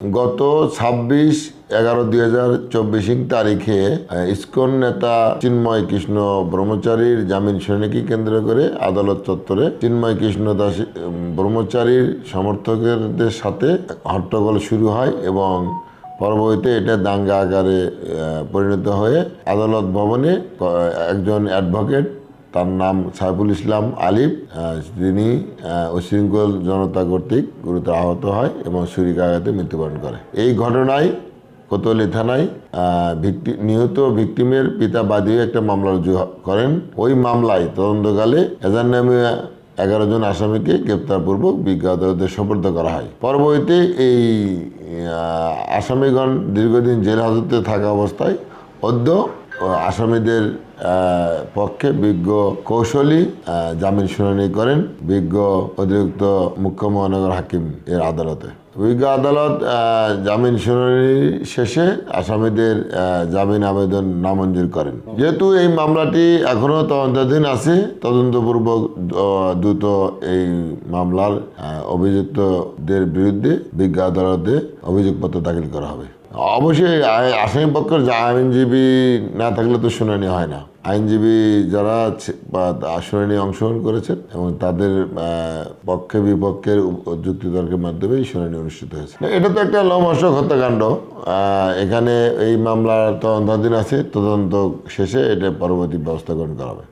গত ছাব্বিশ এগারো দুই হাজার চব্বিশ তারিখে ইসকন নেতা চিন্ময় কৃষ্ণ ব্রহ্মচারীর জামিন শুনানিকে কেন্দ্র করে আদালত চত্বরে চিন্ময় কৃষ্ণ দাস ব্রহ্মচারীর সমর্থকদের সাথে হট্টগোল শুরু হয় এবং পরবর্তীতে এটা দাঙ্গা আকারে পরিণত হয়ে আদালত ভবনে একজন অ্যাডভোকেট তার নাম সাইফুল ইসলাম আহ, তিনি উশৃঙ্খল জনতা কর্তৃক গুরুতর আহত হয় এবং ছুরিকাঘাতে মৃত্যুবরণ করে। এই ঘটনায় কোতোয়ালি থানায় ভিক্টি নিহত ভিকটিমের পিতা বাদী একটা মামলা রুজু করেন। ওই মামলায় তদন্তকালে এজার নামে এগারো জন আসামিকে গ্রেপ্তারপূর্বক বিজ্ঞ আদালতে সোপর্দ করা হয়। পরবর্তীতে এই আসামিগণ দীর্ঘদিন জেল হাজতে থাকা অবস্থায় অদ্য আসামিদের পক্ষে বিজ্ঞ কৌশলী জামিন শুনানি করেন বিজ্ঞ অতিরিক্ত মুখ্য মহানগর হাকিম এর আদালতে। বিজ্ঞ আদালত জামিন শুনানি শেষে আসামিদের জামিন আবেদন নামঞ্জুর করেন। যেহেতু এই মামলাটি এখনও তদন্তাধীন আছে, তদন্তপূর্বক দ্রুত এই মামলার অভিযুক্তদের বিরুদ্ধে বিজ্ঞ আদালতে অভিযোগপত্র দাখিল করা হবে। অবশ্যই আসামি পক্ষের আইনজীবী না থাকলে তো শুনানি হয় না। আইনজীবী যারা আসনে তা- অংশগ্রহণ করেছেন এবং তাদের পক্ষে বিপক্ষের যুক্তিতর্কের মাধ্যমে এই শুনানি অনুষ্ঠিত হয়েছে। এটা তো একটা লমহর্ষক হত্যাকাণ্ড। এখানে এই মামলার তদন্তাধীন আছে। তদন্ত শেষে এটা পরবর্তী ব্যবস্থা গ্রহণ করা হবে।